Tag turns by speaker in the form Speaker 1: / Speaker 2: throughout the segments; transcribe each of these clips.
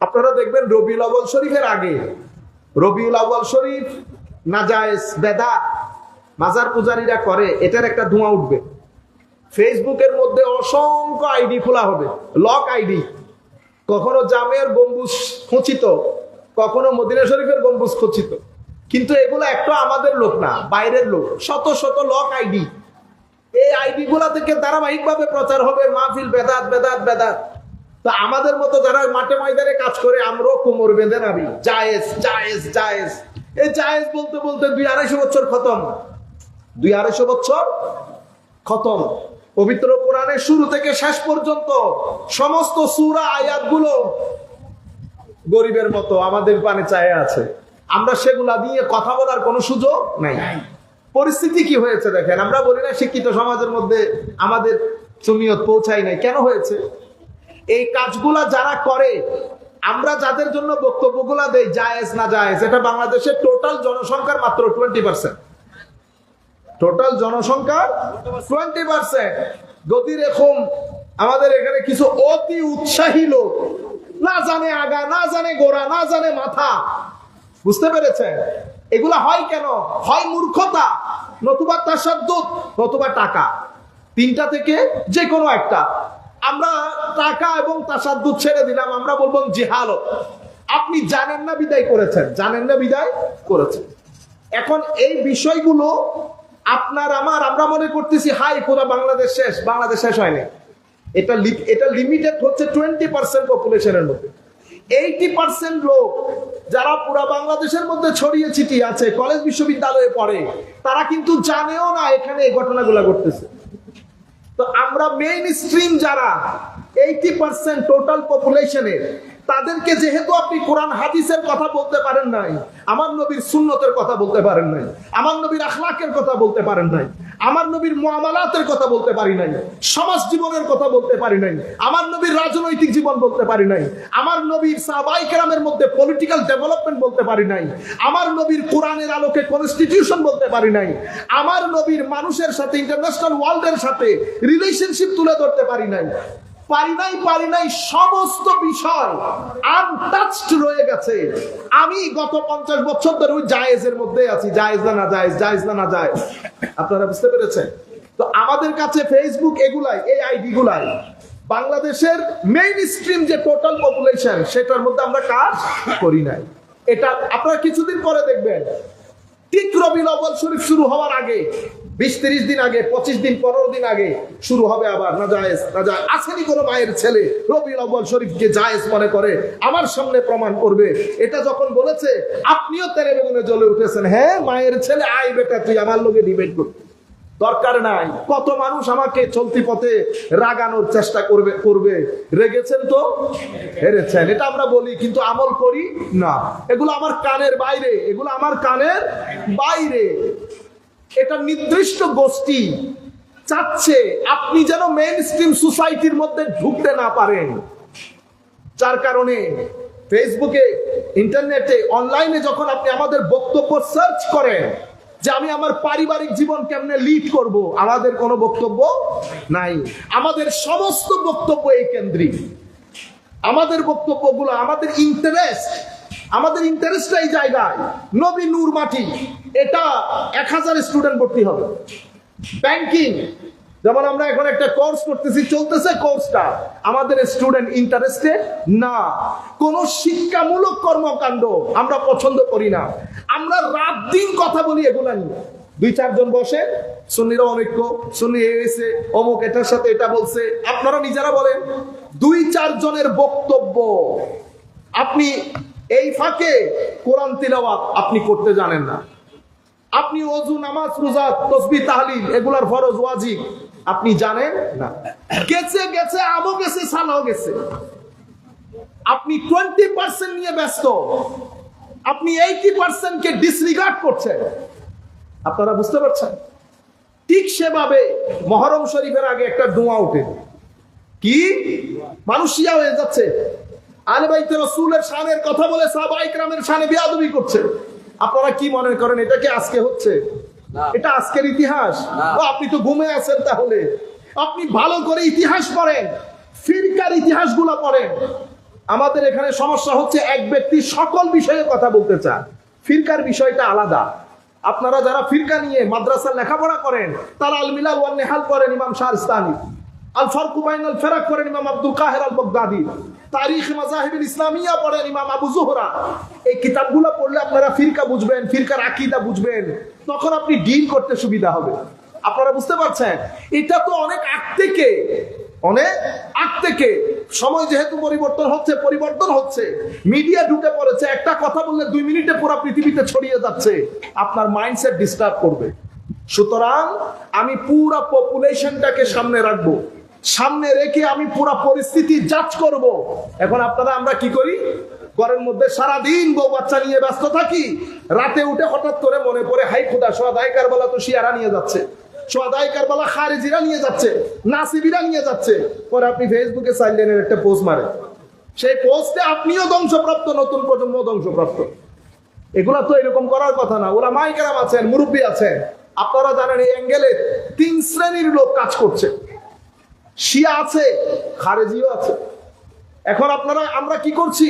Speaker 1: আপনারা দেখবেন রবিউল আউ্বাল শরীফের আগে। রবিউল আউ্বাল শরীফ নাজায়েজ বেদা। মাজার পূজারীরা করে, এটার একটা ধোঁয়া উঠবে। ফেসবুকের মধ্যে অসংখ্য আইডি খোলা হবে, লক আইডি। কখনো জামের গম্বুজ খচিত, কখনো মদিনা শরীফের গম্বুজ খচিত। কিন্তু এগুলো একটা আমাদের লোক না, বাইরের লোক। শত শত লক আইডি। এই আইডি গুলা থেকে ধারাবাহিকভাবে প্রচার হবে মাহফিল, বেদাত বেদাত বেদাত। তা আমাদের মতো যারা মাঠে ময়দানে কাজ করে, আমরাও কোমর বেঁধে নাবি জায়েজ জায়েজ জায়েজ। এই জায়েজ বলতে বলতে দুই আড়াইশো বছর খতম। দুই আড়াইশো বছর খতম। পবিত্র কোরআনের শুরু থেকে শেষ পর্যন্ত সমস্ত সুরা, আয়াতগুলো গরিবের মতো, আমাদের পানে চায় আছে। আমরা সেগুলা দিয়ে কথা বলার কোনো সুযোগ নাই। পরিস্থিতি কি হয়েছে দেখেন? আমরা বলি না শিক্ষিত সমাজের মধ্যে আমাদের সুনিয়ত পৌঁছাই নাই। কেন হয়েছে? এই কাজগুলা যারা করে, আমরা যাদের জন্য বক্তব্যগুলা দেই, জায়েজ না জায়েজ, এটা বাংলাদেশের টোটাল জনসংখ্যার মাত্র টোয়েন্টি পার্সেন্ট টোটাল জনসংখ্যার টোয়েন্টি পার্সেন্ট গতি রেখম আমাদের এখানে কিছু অতি উৎসাহী লোক, না জানে আগা, না জানে গোড়া, না জানে মাথা। বুঝতে পেরেছেন? এগুলা হয় কেন? হয় মূর্খতা, নতুবা তাসাদ্দুত নতুবা টাকা। তিনটা থেকে যে কোনো একটা। আমরা টাকা এবং তাসাদ্দুত ছেড়ে দিলাম, আমরা বলব জিহালত আপনি জানেন না বিদায় করেছেন? জানেন না বিদায় করেছেন? এখন এই বিষয়গুলো আপনার আমার, আমরা মনে করতেছি, হাই পুরো বাংলাদেশ শেষ বাংলাদেশ শেষ হয়নি। এটা এটা লিমিটেড হচ্ছে টোয়েন্টি পার্সেন্ট পপুলেশনের মধ্যে। এইটি পার্সেন্ট লোক যারা পুরো বাংলাদেশের মধ্যে ছড়িয়ে ছিটিয়ে আছে কলেজ বিশ্ববিদ্যালয়ে পড়ে, তারা কিন্তু জানেও না এখানে এই ঘটনাগুলো ঘটতেছে। তো আমরা মেইন স্ট্রিম যারা এইটি পার্সেন্ট টোটাল পপুলেশনের তাদেরকে যেহেতু আপনি কোরআন, হাদিসের কথা বলতে পারেন নাই, আমার নবীর সুন্নতের কথা বলতে পারেন নাই, আমার নবীর আখলাকের কথা বলতে পারেন নাই, আমার নবীর কথা বলতে পারি নাই, সমাজ জীবনের কথা বলতে পারি নাই, আমার নবীর রাজনৈতিক জীবন বলতে পারি নাই, আমার নবীর কেরামের মধ্যে পলিটিক্যাল ডেভেলপমেন্ট বলতে পারি নাই, আমার নবীর কোরআনের আলোকে কনস্টিটিউশন বলতে পারি নাই, আমার নবীর মানুষের সাথে ইন্টারন্যাশনাল ওয়ার্ল্ডের সাথে রিলেশনশিপ তুলে ধরতে পারি নাই। পারি নাই পারি নাই, সমস্ত বিষয় আনটাচড রয়ে গেছে। আমি গত পঞ্চাশ বছর ধরে ওই জায়েজের মধ্যে আছি, জায়েজ না না জায়েজ জায়েজ না না জায়েজ। আপনারা বুঝতে পেরেছেন? তো আমাদের কাছে ফেসবুক এগুলাই এই আইডি গুলাই। বাংলাদেশের মেইন স্ট্রিম যে টোটাল পপুলেশন সেটার মধ্যে আমরা কাজ করি নাই। এটা আপনারা কিছুদিন পরে দেখবেন। ঠিক রবি আব্বাল শরীফ শুরু হওয়ার আগে বিশ তিরিশ দিন আগে, পঁচিশ দিন, পনেরো দিন আগে শুরু হবে আবার না জায়েজ না জায়েজ। আসেনি কোনো মায়ের ছেলে রবি আব্বাল শরীফকে জায়েজ মনে করে? আমার সামনে প্রমাণ করবে। এটা যখন বলেছে, আপনিও তেরে বেগুনে জ্বলে উঠেছেন। হ্যাঁ মায়ের ছেলে আই বেটা, তুই আমার লোকে ডিবেট করবি দরকার নাই। কত মানুষ আমাকে চলতি পথে রাগানোর চেষ্টা করবে করবে। রেগেছেন তো? হেরেছেন। এটা আমরা বলি, কিন্তু আমল করি না। এগুলো আমার কানের বাইরে, এগুলো আমার কানের বাইরে। এটা নির্দিষ্ট গোষ্ঠী চাচ্ছে আপনি যেন মেইন স্ট্রিম সোসাইটির মধ্যে ঢুকতে না পারেন। যার কারণে ফেসবুকে, ইন্টারনেটে অনলাইনে যখন আপনি আমাদের বক্তব্য সার্চ করেন যে আমি আমার পারিবারিক জীবন কেমনে লিড করব, আমাদের কোনো বক্তব্য নাই। আমাদের সমস্ত বক্তব্য এই কেন্দ্রিক। আমাদের বক্তব্যগুলো, আমাদের ইন্টারেস্ট আমাদের ইন্টারেস্ট এই জায়গায়। নবী নূর মাটি এটা এক হাজার স্টুডেন্ট ভর্তি হবে। ব্যাংকিং যেমন আমরা এখন একটা কোর্স করতেছি, চলতেছে কোর্সটা আমাদের স্টুডেন্ট ইন্টারেস্টেড না। কোন শিক্ষামূলক কর্মকাণ্ড আমরা পছন্দ করি না। আমরা রাত দিন কথা বলি এগুলা নিয়ে। দুই, চারজন বসে, সুন্নিরা অনৈক্য, সুন্নি এসে, অমুক এটার সাথে এটা বলছে, আপনারা নিজেরা বলেন। দুই, চারজনের বক্তব্য। আপনি এই ফাঁকে কোরআন তিলাওয়াত আপনি করতে জানেন না। আপনি অজু, নামাজ, রোজা, তসবি, তাহলিল, এগুলার ফরজ, ওয়াজিব। আপনি জানেন? না। গেছে গেছে, আমও গেছে, সালাও গেছে। আপনি টোয়েন্টি পার্সেন্ট নিয়ে ব্যস্ত। আপনি এইটি পার্সেন্টকে ডিসরিগার্ড করছেন। আপনারা বুঝতে পারছেন? ঠিক সেভাবে মহরম শরীফের আগে একটা ধোঁয়া ওঠে কি? মানুষিয়া হয়ে যাচ্ছে। আলে বাইতে রসুলের শানের কথা বলে সাহাবাই রামের শানে বিয়াদবি করছে। আপনারা কি মনে করেন এটা কি আজকে হচ্ছে? এটা আজকের ইতিহাস? আপনি তো ঘুমে আছেন তাহলে। আপনি ভালো করে ইতিহাস পড়েন ফিরকার ইতিহাসগুলো পড়েন। আমাদের এখানে সমস্যা হচ্ছে এক ব্যক্তি সকল বিষয়ে কথা বলতে চান ফিরকার বিষয়টা আলাদা। আপনারা যারা ফিরকা নিয়ে মাদ্রাসার লেখাপড়া করেন তারা আল মিলাল ওয়ান নেহাল করেন ইমাম শাহরিস্তানি আল ফারকু বাইন আল ফেরাক করেন ইমাম আব্দুল কাহের আল বগদাদি। তারিখ মাজাহিবুল ইসলামিয়া পড়েন ইমাম আবু জোহরা। এই কিতাবগুলো পড়লে আপনারা ফিরকা বুঝবেন, ফিরকার আকীদা বুঝবেন। তখন আপনি ডিল করতে সুবিধা হবে। আপনারা বুঝতে পারছেন? এটা তো অনেক আগ থেকে, অনেক আগ থেকে। সময় যেহেতু পরিবর্তন হচ্ছে পরিবর্তন হচ্ছে। মিডিয়া ঢুকে পড়েছে, একটা কথা বললে দুই মিনিটে পুরো পৃথিবীতে ছড়িয়ে যাচ্ছে। আপনার মাইন্ডসেট ডিস্টার্ব করবে। সুতরাং আমি পুরা পপুলেশনটাকে সামনে রাখব। সামনে রেখে আমি পুরো পরিস্থিতি জাজ করব। এখন আপনারা আমরা কি করি? ঘরের মধ্যে সারা দিন বউ বাচ্চা নিয়ে ব্যস্ত থাকি। রাতে উঠে হঠাৎ করে মনে পড়ে, হাই খুদা সোয়াদাই কারবালা তো শিয়ারা নিয়ে যাচ্ছে। সোয়াদাই কারবালা খারেজিরা নিয়ে যাচ্ছে, নাসিবিরা নিয়ে যাচ্ছে। পরে আপনি ফেসবুকে সাইলেনের একটা পোস্ট মারে সেই পোস্টে আপনিও ধ্বংসপ্রাপ্ত, নতুন প্রজন্ম ধ্বংসপ্রাপ্ত। এগুলা তো এরকম করার কথা না। ওরা মাইকেরাম আছেন, মুরব্বী আছেন। আপনারা জানেন এই অ্যাঙ্গেলে তিন শ্রেণির লোক কাজ করছে। শিয়া আছে, খারেজিও আছে। এখন আপনারা, আমরা কি করছি?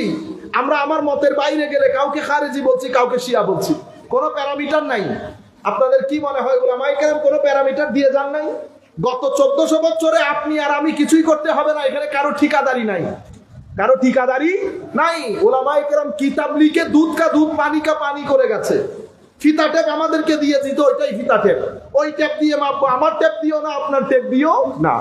Speaker 1: আমরা আমার মতের বাইরে গেলে কাউকে খারেজি বলছি, কাউকে শিয়া বলছি। কোনো প্যারামিটার নাই। আপনাদের কি মনে হয় ওলামাই কেরাম কোনো প্যারামিটার দিয়ে যান নাই? গত চোদ্দশো বছরে আপনি আর আমি কিছুই করতে হবে না, এখানে কারও ঠিকাদারি নাই। কারও ঠিকাদারি নাই। ওলামাই কেরাম কিতাব লিখে দুধ কা দুধ, পানি কা পানি করে গেছে। ফিতা টেপ আমাদেরকে দিয়ে দিত, ওইটাই ফিতা টেপ ওই টেপ দিয়ে মাপবো, আমার টেপ দিও না, আপনার টেপ দিও না।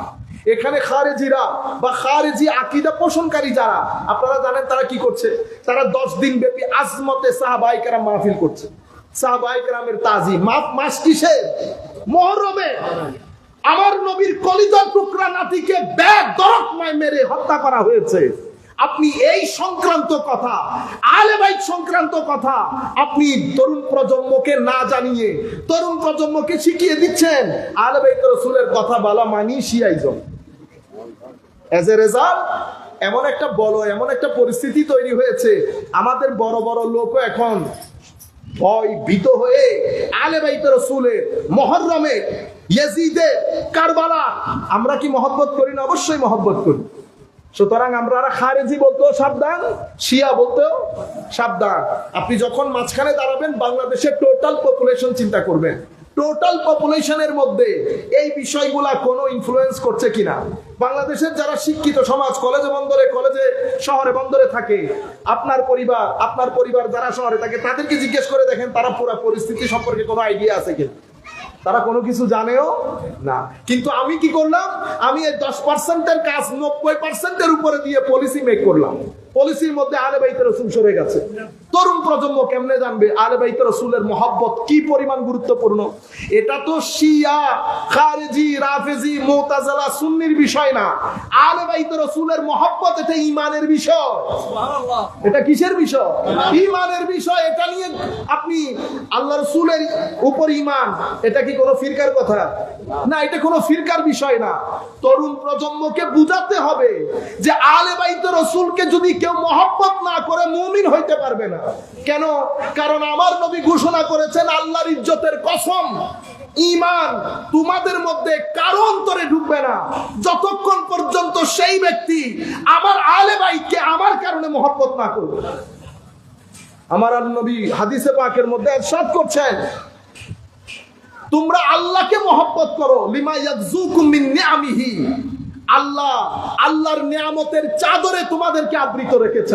Speaker 1: এখানে খারেজিরা বা খারেজি আকিদা পোষণকারী যারা, আপনারা জানেন তারা কি করছে? তারা দশ দিন ব্যাপী আজমতে সাহাবাইকারা মাহফিল করছে। সাহাবাইকারামের তাজি মাফ মাস কিসে মহরমে আমার নবীর কলিজার টুকরা নাতিকে ব্যাগ দরকমায় মেরে হত্যা করা হয়েছে। আপনি এই সংক্রান্ত কথা আলেবাইক সংক্রান্ত কথা, আপনি তরুণ প্রজন্মকে না জানিয়ে, তরুণ প্রজন্মকে শিখিয়ে দিচ্ছেন আলেবাইক রসুলের কথা বলা মানি শিয়াইজম। এজ এ রেজাল্ট এমন একটা বড় এমন একটা পরিস্থিতি তৈরি হয়েছে, আমাদের বড় বড় লোকও এখন ভয় ভীত হয়ে আলে রসুলের মহরমে ইয়াজিদে কারবালা আমরা কি মহব্বত করি না? অবশ্যই মহব্বত করি। সুতরাং আমরা খারেজি বলতেও সাবধান, শিয়া বলতেও সাবধান। আপনি যখন মাঝখানে দাঁড়াবেন, বাংলাদেশের টোটাল পপুলেশন চিন্তা করবেন। টোটাল পপুলেশনের মধ্যে এই বিষয়গুলা কোনো ইনফ্লুয়েন্স করছে কিনা? বাংলাদেশের যারা শিক্ষিত, সমাজ, কলেজে বন্দরে, কলেজে, শহরে বন্দরে থাকে, আপনার পরিবার আপনার পরিবার যারা শহরে থাকে, তাদেরকে জিজ্ঞেস করে দেখেন, তারা পুরো পরিস্থিতি সম্পর্কে কোনো আইডিয়া আছে কিনা? তারা কোনো কিছু জানেও না। কিন্তু আমি কি করলাম? আমি এই দশ পার্সেন্টের কাজ নব্বই পার্সেন্টের উপরে দিয়ে পলিসি মেক করলাম। পলিসির মধ্যে আলে বাইতে রসুল সরে গেছে। তরুণ প্রজন্ম কেমনে জানবে আলে বাইতে রসুলের মহব্বত কি পরিমাণ গুরুত্বপূর্ণ? এটা তো শিয়া খারেজি রাফেজি মোতাজালা সুন্নির বিষয় না। আলে বাইতে রসুলের মহব্বত এটা ইমানের বিষয়। এটা কিসের বিষয়? ইমানের বিষয় এটা নিয়ে আপনি আল্লাহ রসুলের উপর ইমান এটা কি কোনো ফিরকার কথা? না এটা কোনো ফিরকার বিষয় না। তরুণ প্রজন্মকে বুঝাতে হবে যে আলে বাইত রসুলকে যদি কেউ মহব্বত না করে মুমিন হইতে পারবে না। কেন? কারণ আমার নবী ঘোষণা করেছেন, আল্লাহর ইজ্জতের কসম ইমান তোমাদের মধ্যে কারও অন্তরে ঢুকবে না। যতক্ষণ পর্যন্ত সেই ব্যক্তি আমার আলে বাইককে আমার কারণে মহব্বত না করবে। আমার আর নবী হাদিসে পাকের মধ্যে এরশাদ করছেন, তোমরা আল্লাহকে মহব্বত করো, লিমা ইয়াকজুকুম মিন নিআমিহি। আল্লাহ আল্লাহর নিয়ামতের চাদরে তোমাদেরকে আবৃত রেখেছে।